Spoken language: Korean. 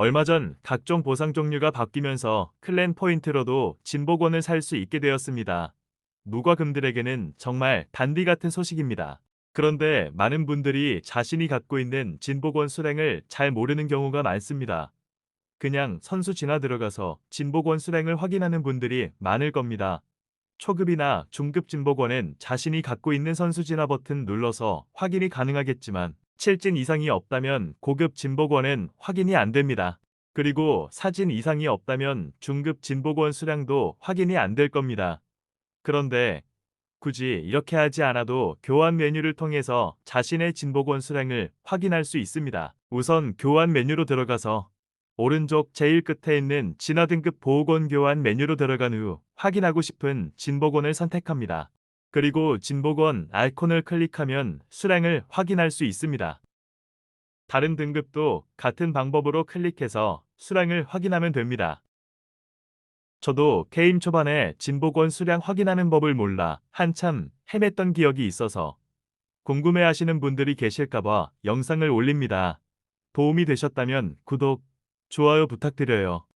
얼마 전 각종 보상 종류가 바뀌면서 클랜 포인트로도 진복원을 살 수 있게 되었습니다. 무과금들에게는 정말 단비 같은 소식입니다. 그런데 많은 분들이 자신이 갖고 있는 진복원 수랭을 잘 모르는 경우가 많습니다. 그냥 선수 지나 들어가서 진복원 수랭을 확인하는 분들이 많을 겁니다. 초급이나 중급 진복원은 자신이 갖고 있는 선수 진화 버튼 눌러서 확인이 가능하겠지만 7진 이상이 없다면 고급 진복원은 확인이 안 됩니다. 그리고 사진 이상이 없다면 중급 진복원 수량도 확인이 안 될 겁니다. 그런데 굳이 이렇게 하지 않아도 교환 메뉴를 통해서 자신의 진복원 수량을 확인할 수 있습니다. 우선 교환 메뉴로 들어가서 오른쪽 제일 끝에 있는 진화 등급 보호권 교환 메뉴로 들어간 후 확인하고 싶은 진복원을 선택합니다. 그리고 진복원 아이콘을 클릭하면 수량을 확인할 수 있습니다. 다른 등급도 같은 방법으로 클릭해서 수량을 확인하면 됩니다. 저도 게임 초반에 진복원 수량 확인하는 법을 몰라 한참 헤맸던 기억이 있어서 궁금해 하시는 분들이 계실까봐 영상을 올립니다. 도움이 되셨다면 구독, 좋아요 부탁드려요.